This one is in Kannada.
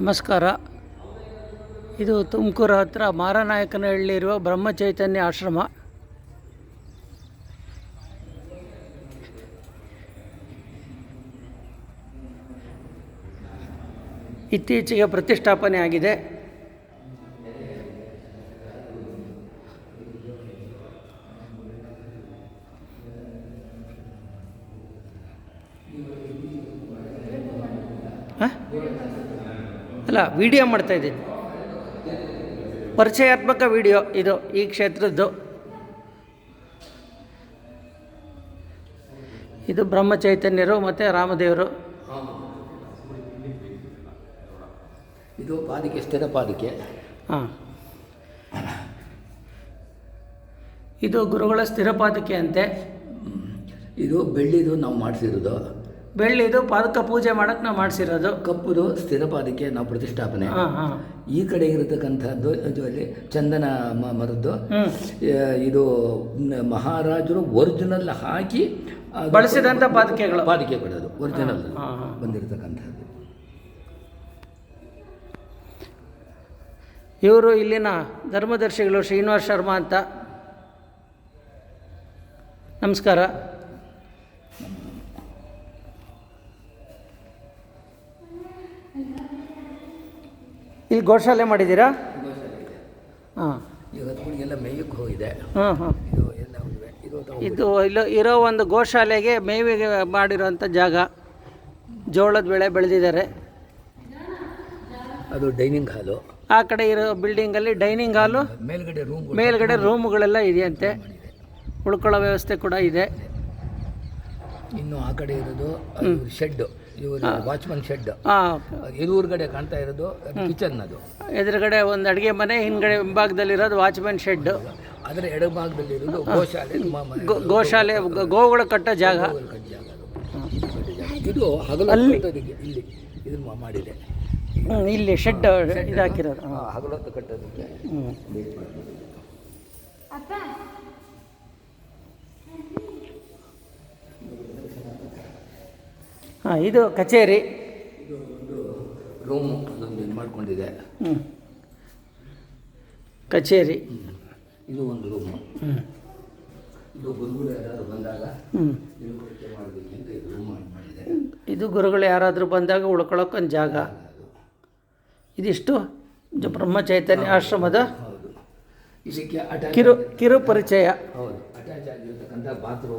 ನಮಸ್ಕಾರ. ಇದು ತುಮಕೂರು ಹತ್ರ ಮಾರನಾಯಕನಹಳ್ಳಿರುವ ಬ್ರಹ್ಮಚೈತನ್ಯ ಆಶ್ರಮ. ಇತ್ತೀಚೆಗೆ ಪ್ರತಿಷ್ಠಾಪನೆ ಆಗಿದೆ. ಹ? ಅಲ್ಲ ವಿಡಿಯೋ ಮಾಡ್ತಾ ಇದ್ದೀನಿ. ಪರಿಚಯಾತ್ಮಕ ವಿಡಿಯೋ ಇದು ಈ ಕ್ಷೇತ್ರದ್ದು. ಇದು ಬ್ರಹ್ಮಚೈತನ್ಯರು ಮತ್ತು ರಾಮದೇವರು. ಇದು ಪಾದಿಕೆ ಸ್ಥಿರ ಪಾದಿಕೆ. ಹಾಂ. ಇದು ಗುರುಗಳ ಸ್ಥಿರ ಪಾದಿಕೆ ಅಂತೆ. ಇದು ಬೆಳ್ಳಿದು ನಾವು ಮಾಡಿಸಿರೋದು. ಬೆಳ್ಳಿದು ಪಾದಕ ಪೂಜೆ ಮಾಡೋಕ್ಕೆ ನಾವು ಮಾಡಿಸಿರೋದು. ಕಪ್ಪುದು ಸ್ಥಿರ ಪಾದಕ್ಕೆ ನಾವು ಪ್ರತಿಷ್ಠಾಪನೆ. ಹಾಂ ಹಾಂ. ಈ ಕಡೆ ಇರತಕ್ಕಂಥದ್ದು ಅಲ್ಲಿ ಚಂದನ ಮರದ್ದು. ಇದು ಮಹಾರಾಜರು ಒರಿಜಿನಲ್ ಹಾಕಿ ಬಳಸಿದಂಥ ಪಾದಕೆಗಳು. ಪಾದಕೆ ಪಡೆದು ಒರಿಜಿನಲ್ ಬಂದಿರತಕ್ಕಂಥದ್ದು. ಇವರು ಇಲ್ಲಿನ ಧರ್ಮದರ್ಶಿಗಳು ಶ್ರೀನಿವಾಸ್ ಶರ್ಮಾ ಅಂತ. ನಮಸ್ಕಾರ. ಇಲ್ಲಿ ಗೋಶಾಲೆ ಮಾಡಿದ್ದೀರಾ? ಹಾಂ. ಮೇಯಕ್ಕೆ ಹೋಗಿದೆ. ಹಾಂ ಹಾಂ. ಇದು ಎಲ್ಲ. ಇದು ಇರೋ ಒಂದು ಗೋಶಾಲೆಗೆ ಮೇವಿಗೆ ಮಾಡಿರೋಂಥ ಜಾಗ. ಜೋಳದ ಬೆಳೆ ಬೆಳೆದಿದ್ದಾರೆ. ಅದು ಡೈನಿಂಗ್ ಹಾಲು. ಆ ಕಡೆ ಇರೋ ಬಿಲ್ಡಿಂಗಲ್ಲಿ ಡೈನಿಂಗ್ ಹಾಲು ಮೇಲ್ಗಡೆ ರೂಮ್ ಮೇಲ್ಗಡೆ ರೂಮುಗಳೆಲ್ಲ ಇದೆಯಂತೆ. ಉಳ್ಕೊಳ್ಳೋ ವ್ಯವಸ್ಥೆ ಕೂಡ ಇದೆ. ಇನ್ನು ಆ ಕಡೆ ಇರೋದು ಶೆಡ್ ಇವರು ವಾಚ್ಮನ್ ಶೆಡ್. ಹಾಂ. ಎದುರುಗಡೆ ಕಾಣ್ತಾ ಇರೋದು ಕಿಚನ್ ಅದು. ಎದುರುಗಡೆ ಒಂದು ಅಡುಗೆ ಮನೆ ಹಿಂದ್ಗಡೆ ಹಿಂಭಾಗದಲ್ಲಿರೋದು ವಾಚ್ಮನ್ ಶೆಡ್. ಅದರ ಎಡಭಾಗದಲ್ಲಿ ಇರೋದು ಗೋಶಾಲೆ ಗೋಶಾಲೆ ಗೋಗಳ ಗೋವುಗಳು ಕಟ್ಟೋ ಜಾಗ. ಜಾಗ. ಇದು ಹಗಲಲ್ಲಿ ಇಲ್ಲಿ ಇದು ಮಾಡಿದೆ. ಇಲ್ಲಿ ಶೆಡ್ ಇದು ಹಾಕಿರೋದು ಆ, ಹಗಲೊತ್ತು ಕಟ್ಟೋದಕ್ಕೆ. ಹಾಂ ಇದು ಕಚೇರಿ. ರೂಮ್ ಅದೊಂದು ಇದು ಮಾಡ್ಕೊಂಡಿದೆ. ಹ್ಞೂ ಕಚೇರಿ. ಇದು ಒಂದು ರೂಮು ಇದು ಗುರುಗಳು ಯಾರಾದರೂ ಬಂದಾಗ ಹ್ಞೂ ಮಾಡಬೇಕು ಅಂತ ಇದು ರೂಮ್ ಮಾಡಿದೆ. ಇದು ಗುರುಗಳು ಯಾರಾದರೂ ಬಂದಾಗ ಉಳ್ಕೊಳ್ಳೋಕೊಂದು ಜಾಗ. ಇದಿಷ್ಟು ಜ- ಬ್ರಹ್ಮಚೈತನ್ಯ ಆಶ್ರಮದ ಹೌದು. ಇದಕ್ಕೆ ಅಟ್ಯಾಚ್ ಕಿರು ಕಿರು ಪರಿಚಯ ಹೌದು. ಅಟ್ಯಾಚ್ ಆಗಿರ್ತಕ್ಕಂಥ ಬಾತ್ರೂಮ್